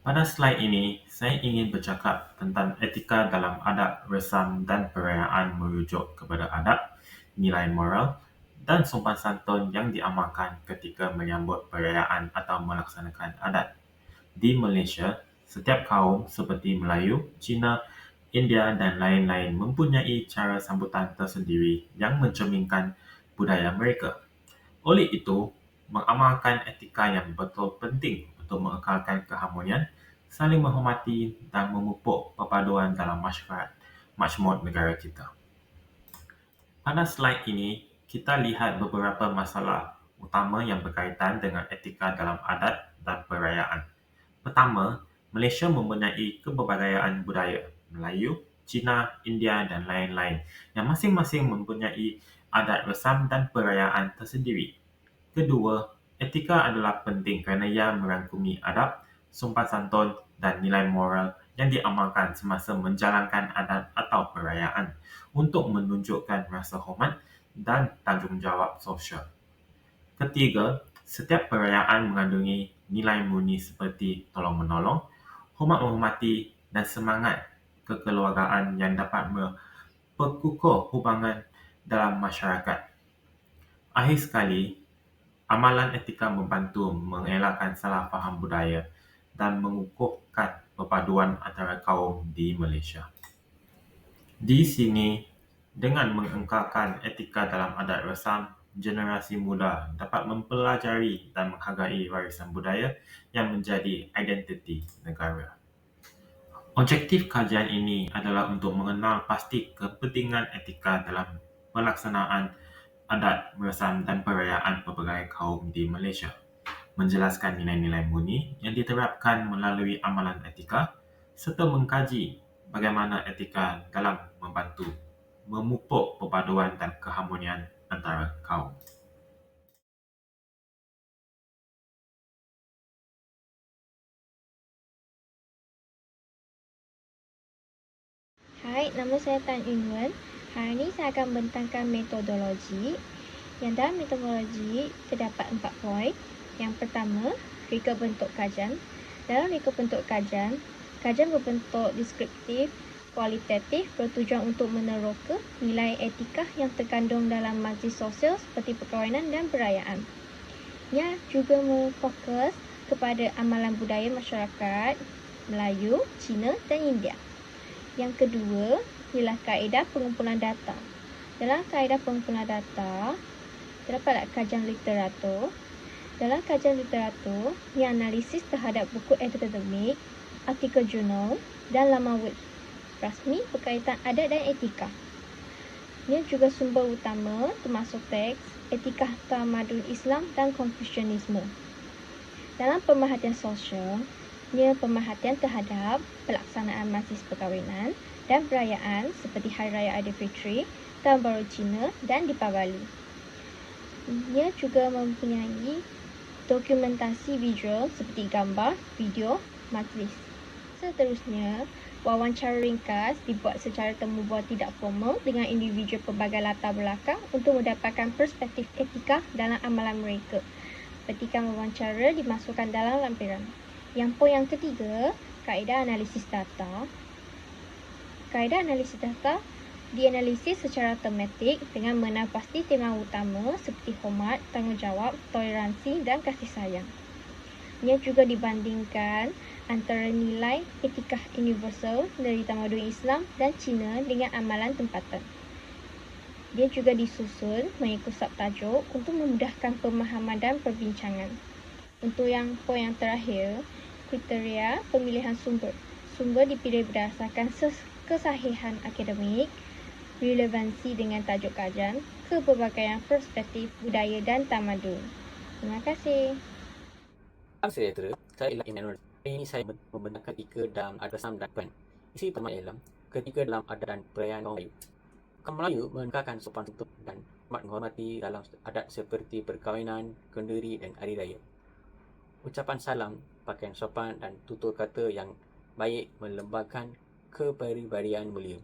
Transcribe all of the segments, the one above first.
Pada slide ini, saya ingin bercakap tentang etika dalam adat, resam dan perayaan merujuk kepada adab, nilai moral dan sopan santun yang diamalkan ketika menyambut perayaan atau melaksanakan adat. Di Malaysia, setiap kaum seperti Melayu, Cina, India dan lain-lain mempunyai cara sambutan tersendiri yang mencerminkan budaya mereka. Oleh itu, mengamalkan etika yang betul penting untuk mengekalkan keharmonian, saling menghormati dan memupuk perpaduan dalam masyarakat makmur negara kita. Pada slide ini, kita lihat beberapa masalah utama yang berkaitan dengan etika dalam adat dan perayaan. Pertama, Malaysia mempunyai kepelbagaian budaya Melayu, Cina, India dan lain-lain yang masing-masing mempunyai adat resam dan perayaan tersendiri. Kedua, etika adalah penting kerana ia merangkumi adab, sopan santun dan nilai moral yang diamalkan semasa menjalankan adat atau perayaan untuk menunjukkan rasa hormat dan tanggungjawab sosial. Ketiga, setiap perayaan mengandungi nilai murni seperti tolong-menolong, hormat-menghormati dan semangat kekeluargaan yang dapat memperkukuh hubungan dalam masyarakat. Akhir sekali, amalan etika membantu mengelakkan salah faham budaya dan mengukuhkan perpaduan antara kaum di Malaysia. Di sini, dengan mengekalkan etika dalam adat resam, generasi muda dapat mempelajari dan menghargai warisan budaya yang menjadi identiti negara. Objektif kajian ini adalah untuk mengenal pasti kepentingan etika dalam pelaksanaan adat, resam dan perayaan pelbagai kaum di Malaysia. Menjelaskan nilai-nilai murni yang diterapkan melalui amalan etika serta mengkaji bagaimana etika dalam membantu memupuk perpaduan dan keharmonian antara kaum. Hai, nama saya Tan Yun. Hari ini saya akan membentangkan metodologi. Yang dalam metodologi terdapat empat poin. Yang pertama, reka bentuk kajian. Dalam reka bentuk kajian, kajian berbentuk deskriptif, kualitatif bertujuan untuk meneroka nilai etika yang terkandung dalam majlis sosial seperti perkahwinan dan perayaan. Ia juga memfokus kepada amalan budaya masyarakat Melayu, Cina dan India. Yang kedua ialah kaedah pengumpulan data. Dalam kaedah pengumpulan data, terdapat kajian literatur. Dalam kajian literatur, ia analisis terhadap buku akademik, artikel jurnal dan laman web rasmi berkaitan adat dan etika. Ia juga sumber utama termasuk teks, etika tamadun Islam dan Konfusianisme. Dalam pemerhatian sosial, ia pemerhatian terhadap pelaksanaan majlis perkahwinan dan perayaan seperti Hari Raya Aidilfitri, Tahun Baru Cina dan Deepavali. Ia juga mempunyai dokumentasi visual seperti gambar, video, majlis. Seterusnya, wawancara ringkas dibuat secara temu bual tidak formal dengan individu pelbagai latar belakang untuk mendapatkan perspektif etika dalam amalan mereka. Petikan wawancara dimasukkan dalam lampiran. Yang poin yang ketiga, kaedah analisis data. Kaedah analisis data dianalisis secara tematik dengan mengenal pasti tema utama seperti hormat, tanggungjawab, toleransi dan kasih sayang. Ia juga dibandingkan antara nilai etika universal dari tamadun Islam dan Cina dengan amalan tempatan. Dia juga disusun mengikut subtajuk untuk memudahkan pemahaman dan perbincangan. Untuk yang poin yang terakhir, kriteria pemilihan sumber. Sumber dipilih berdasarkan kesahihan akademik, relevansi dengan tajuk kajian, kepelbagaian perspektif budaya dan tamadun. Terima kasih. Salam sejahtera, saya ialah Emmanuel. Hari ini saya membentangkan ketika dalam adat Rasam dan Pen. Isi pertama ialah ketika dalam adat perayaan kaum Melayu. Kaum Melayu menekankan sopan tutup dan hormat menghormati dalam adat seperti perkahwinan, kenduri dan hari raya. Ucapan salam pakaian sopan dan tutur kata yang baik melembagkan keperibadian mulia.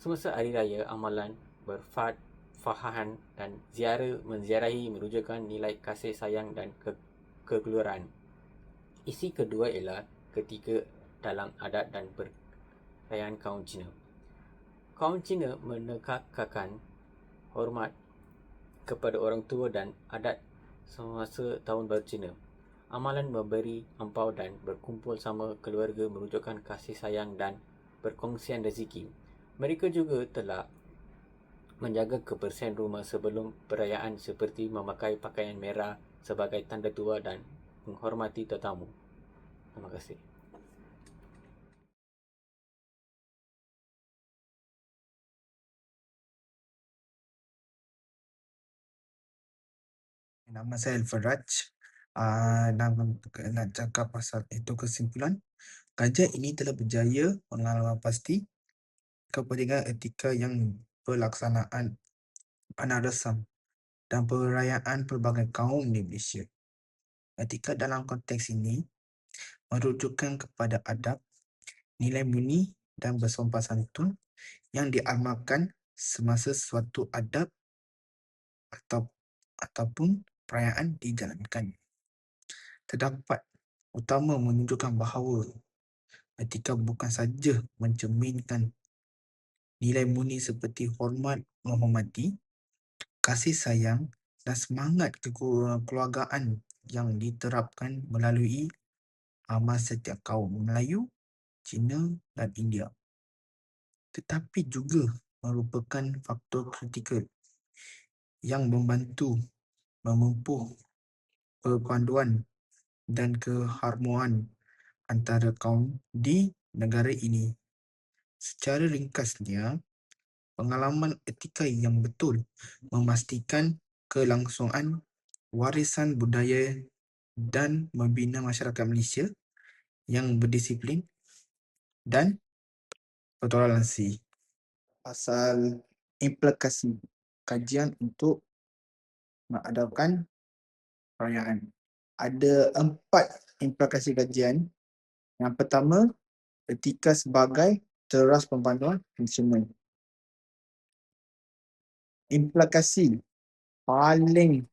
Semasa hari raya, amalan berfad, fahahan dan ziarah menziarahi merujukan nilai kasih sayang dan ke kekeluargaan. Isi kedua ialah ketika dalam adat dan perayaan kaum Cina. Kaum Cina menegakkan hormat kepada orang tua dan adat semasa Tahun Baru Cina. Amalan memberi ampau dan berkumpul sama keluarga merujukkan kasih sayang dan perkongsian rezeki. Mereka juga telah menjaga kebersihan rumah sebelum perayaan seperti memakai pakaian merah sebagai tanda tua dan menghormati tetamu. Terima kasih. Nama saya Alfaraj. Uh, nak, nak cakap pasal itu kesimpulan. Kajian ini telah berjaya pengalaman pasti kepentingan etika yang pelaksanaan anak resam dan perayaan pelbagai kaum di Malaysia. Etika dalam konteks ini merujukkan kepada adab, nilai murni dan bersopan santun yang diamalkan semasa suatu adab atau ataupun perayaan dijalankan. Terdapat utama menunjukkan bahawa etika bukan saja mencerminkan nilai murni seperti hormat menghormati, kasih sayang dan semangat kekeluargaan yang diterapkan melalui amal setiap kaum Melayu, Cina dan India. Tetapi juga merupakan faktor kritikal yang membantu memempuh perpaduan dan keharmonian antara kaum di negara ini. Secara ringkasnya, pengalaman etika yang betul memastikan kelangsungan warisan budaya dan membina masyarakat Malaysia yang berdisiplin dan bertoleransi. Pasal implikasi kajian untuk mengadakan perayaan. Ada empat implikasi kajian. Yang pertama, etika sebagai teras pempanduan instrumen. Implikasi paling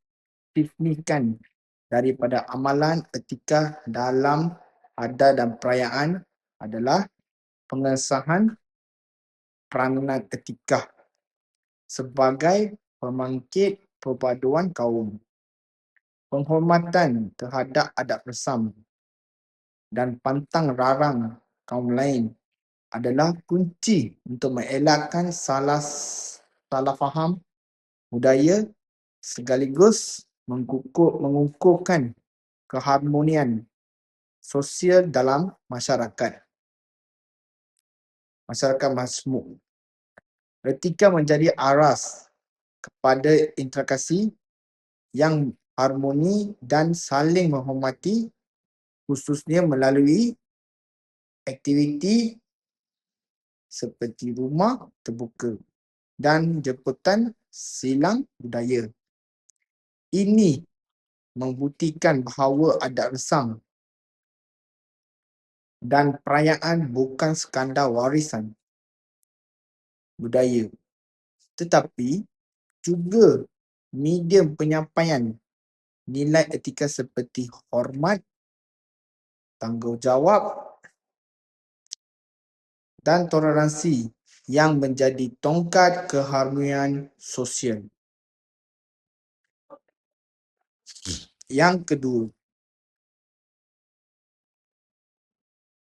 signifikan daripada amalan etika dalam adat dan perayaan adalah pengesahan peranan etika sebagai pembangkit perpaduan kaum. Penghormatan terhadap adat resam dan pantang larang kaum lain adalah kunci untuk mengelakkan salah salah faham budaya sekaligus mengukuh, mengukuhkan keharmonian sosial dalam masyarakat. Masyarakat masmuk. Etika menjadi aras kepada interaksi yang harmoni dan saling menghormati khususnya melalui aktiviti seperti rumah terbuka dan jemputan silang budaya. Ini membuktikan bahawa adat resam dan perayaan bukan sekadar warisan budaya tetapi juga medium penyampaian nilai etika seperti hormat, tanggungjawab dan toleransi yang menjadi tongkat keharmonian sosial. Yang kedua,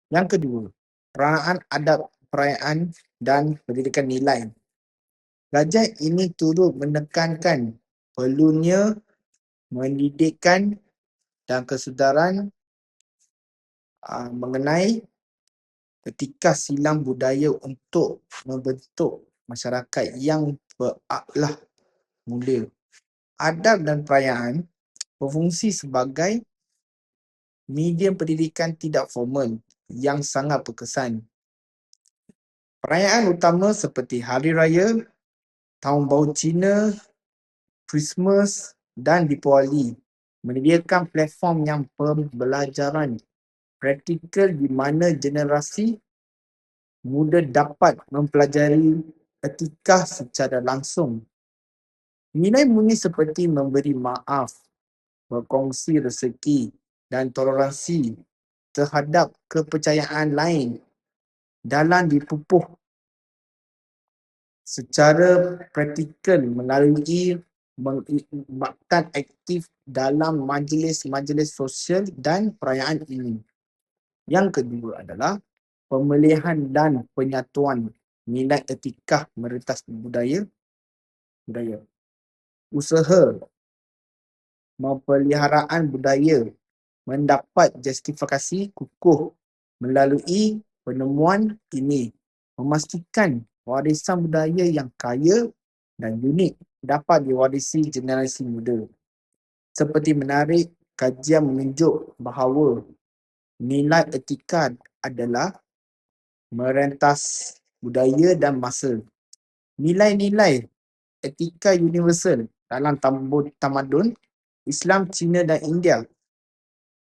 yang kedua, peranan adab perayaan dan pendidikan nilai. Kajian ini turut menekankan perlunya mendidikkan dan kesedaran uh, mengenai etika silang budaya untuk membentuk masyarakat yang berakhlak mulia. Adab dan perayaan berfungsi sebagai medium pendidikan tidak formal yang sangat berkesan. Perayaan utama seperti Hari Raya, Tahun Baru Cina, Christmas dan Deepavali menyediakan platform yang pembelajaran praktikal di mana generasi muda dapat mempelajari etika secara langsung. Nilai murni seperti memberi maaf, berkongsi rezeki dan toleransi terhadap kepercayaan lain dalam dipupuh secara praktikal melalui mengikbatkan aktif dalam majlis-majlis sosial dan perayaan ini. Yang kedua adalah pemilihan dan penyatuan nilai etika meretas budaya budaya. Usaha pemeliharaan budaya mendapat justifikasi kukuh melalui penemuan ini memastikan warisan budaya yang kaya dan unik dapat diwarisi generasi muda. Seperti menarik kajian menunjuk bahawa nilai etika adalah merentas budaya dan masa. Nilai-nilai etika universal dalam tamadun Islam, Cina dan India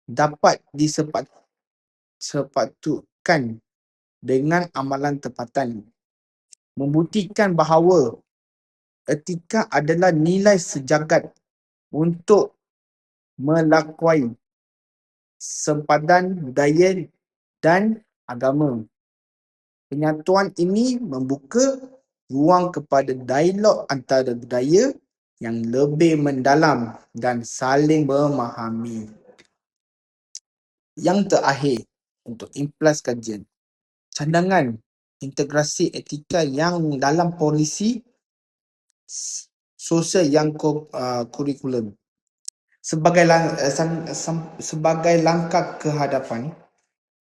dapat disepatutkan dengan amalan tempatan. Membuktikan bahawa etika adalah nilai sejagat untuk melakuai sempadan budaya dan agama. Penyatuan ini membuka ruang kepada dialog antara budaya yang lebih mendalam dan saling memahami. Yang terakhir, untuk implas kajian, cadangan integrasi etika yang dalam polisi sosial yang uh, kurikulum. Sebagai, lang, uh, sang, sang, sebagai langkah ke hadapan,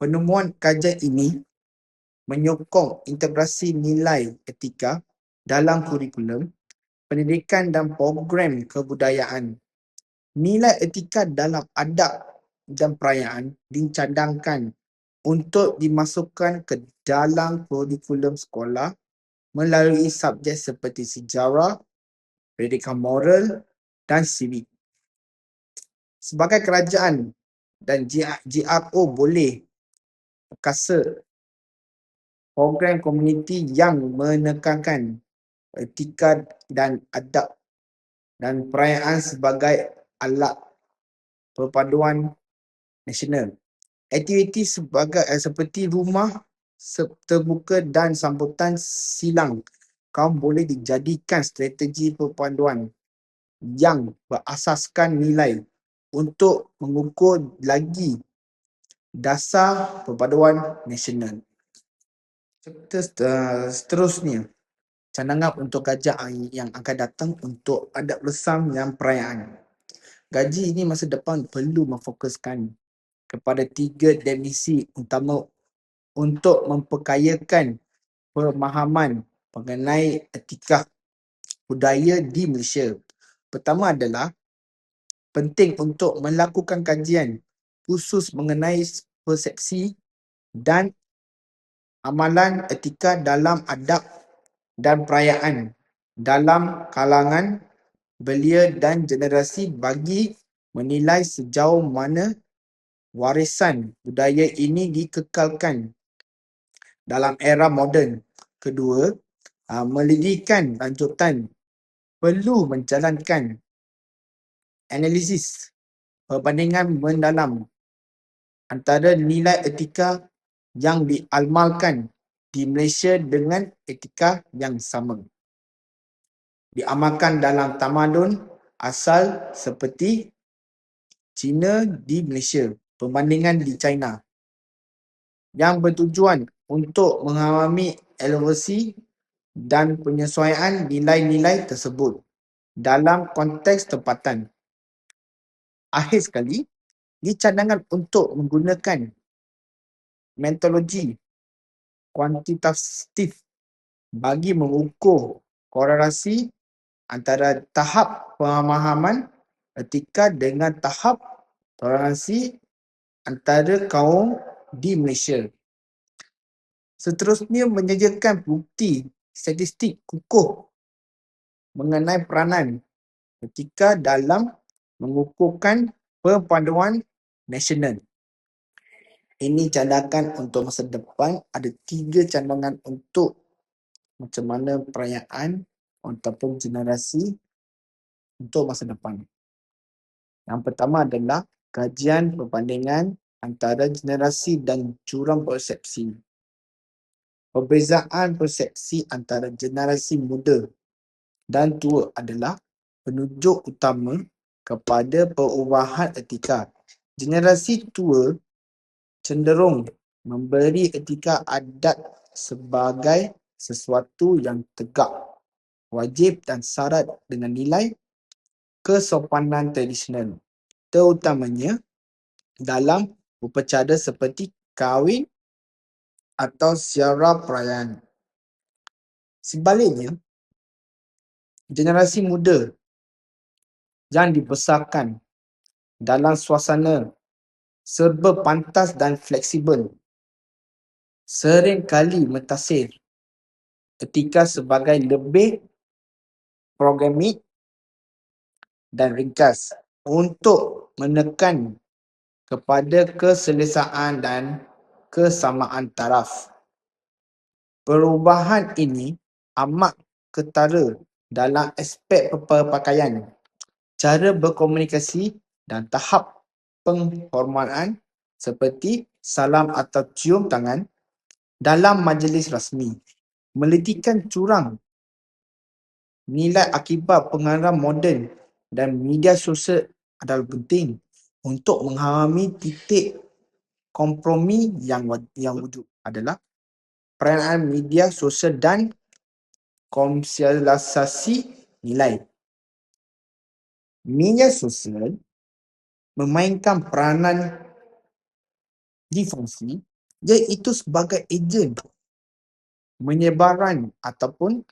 penemuan kajian ini menyokong integrasi nilai etika dalam kurikulum, pendidikan dan program kebudayaan. Nilai etika dalam adab dan perayaan dicadangkan untuk dimasukkan ke dalam kurikulum sekolah melalui subjek seperti sejarah, pendidikan moral dan sivik. Sebagai kerajaan dan GRO boleh perkasa program komuniti yang menekankan etika dan adab dan perayaan sebagai alat perpaduan nasional. Aktiviti sebagai eh, seperti rumah terbuka dan sambutan silang kaum boleh dijadikan strategi perpaduan yang berasaskan nilai untuk mengukur lagi dasar perpaduan nasional. Seterusnya, cadangan untuk gajah yang akan datang untuk adab lesam dan perayaan. Gaji ini masa depan perlu memfokuskan kepada tiga definisi utama untuk memperkayakan pemahaman mengenai etika budaya di Malaysia. Pertama adalah penting untuk melakukan kajian khusus mengenai persepsi dan amalan etika dalam adab dan perayaan dalam kalangan belia dan generasi bagi menilai sejauh mana warisan budaya ini dikekalkan dalam era moden. Kedua, ah, melidikan lanjutan perlu menjalankan analisis perbandingan mendalam antara nilai etika yang diamalkan di Malaysia dengan etika yang sama. Diamalkan dalam tamadun asal seperti China di Malaysia, perbandingan di China yang bertujuan untuk mengalami elevasi dan penyesuaian nilai-nilai tersebut dalam konteks tempatan. Akhir sekali, dicadangkan untuk menggunakan metodologi kuantitatif bagi mengukur korelasi antara tahap pemahaman etika dengan tahap toleransi antara kaum di Malaysia. Seterusnya menyediakan bukti statistik kukuh mengenai peranan etika dalam mengukuhkan perpaduan nasional. Ini cadangan untuk masa depan. Ada tiga cadangan untuk macam mana perayaan ataupun generasi untuk masa depan. Yang pertama adalah kajian perbandingan antara generasi dan jurang persepsi. Perbezaan persepsi antara generasi muda dan tua adalah penunjuk utama kepada perubahan etika. Generasi tua cenderung memberi etika adat sebagai sesuatu yang tegak, wajib dan syarat dengan nilai kesopanan tradisional, terutamanya dalam upacara seperti kahwin atau ziarah perayaan. Sebaliknya, generasi muda yang dibesarkan dalam suasana serba pantas dan fleksibel sering kali mentaksir etika sebagai lebih programik dan ringkas untuk menekan kepada keselesaan dan kesamaan taraf. Perubahan ini amat ketara dalam aspek berpakaian, cara berkomunikasi dan tahap penghormatan seperti salam atau cium tangan dalam majlis rasmi. Melitikan curang nilai akibat pengarah moden dan media sosial adalah penting untuk memahami titik kompromi yang yang wujud adalah peranan media sosial dan komersialisasi nilai. Media sosial memainkan peranan difungsi iaitu sebagai ejen penyebaran ataupun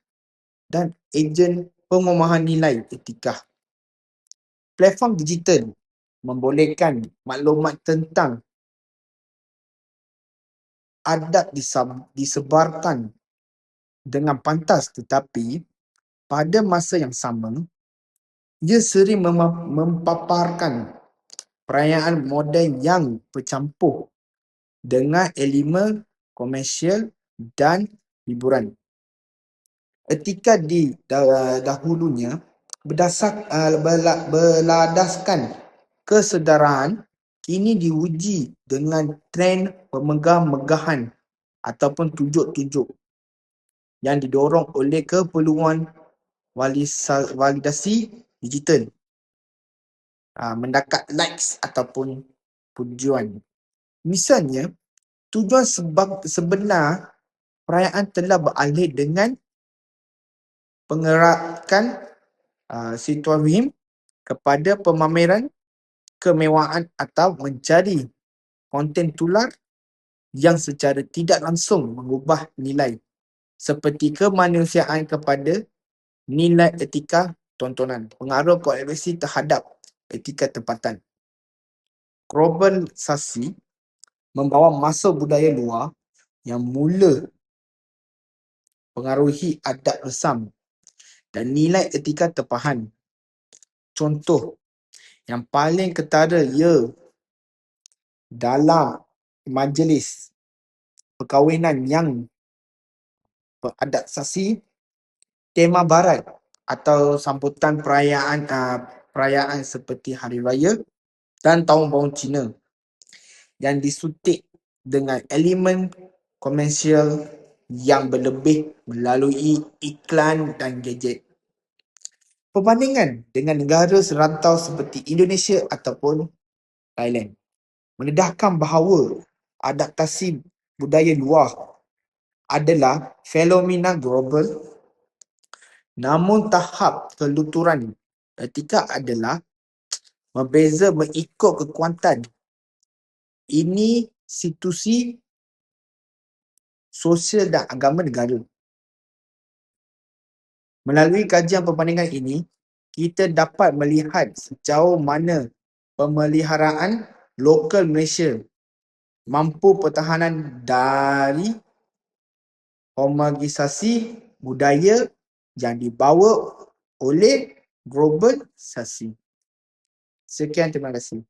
dan ejen pengumuman nilai etika. Platform digital membolehkan maklumat tentang adat disebarkan dengan pantas tetapi pada masa yang sama ia sering mema- mempaparkan perayaan moden yang bercampur dengan elemen komersial dan hiburan. Etika di dah- dahulunya berdasar berla- berladaskan kesedaraan kini diuji dengan trend pemegah-megahan ataupun tunjuk-tunjuk yang didorong oleh keperluan validasi digital. Uh, mendapat likes ataupun pujuan. Misalnya, tujuan sebab sebenar perayaan telah beralih dengan pengerakan uh, situasi kepada pemameran kemewahan atau mencari konten tular yang secara tidak langsung mengubah nilai seperti kemanusiaan kepada nilai etika tontonan, pengaruh koleksi terhadap etika tempatan. Globalisasi membawa masa budaya luar yang mula pengaruhi adat resam dan nilai etika terpahan. Contoh yang paling ketara ia dalam majlis perkahwinan yang beradaptasi tema barat atau sambutan perayaan uh, perayaan seperti hari raya dan tahun baru Cina yang disuntik dengan elemen komersial yang berlebih melalui iklan dan gadget. Perbandingan dengan negara serantau seperti Indonesia ataupun Thailand mendedahkan bahawa adaptasi budaya luar adalah fenomena global namun tahap keluturan etika adalah berbeza mengikut kekuatan ini institusi sosial dan agama negara. Melalui kajian perbandingan ini, kita dapat melihat sejauh mana pemeliharaan lokal Malaysia mampu pertahanan dari homogenisasi budaya yang dibawa oleh globalisasi. Sekian, terima kasih.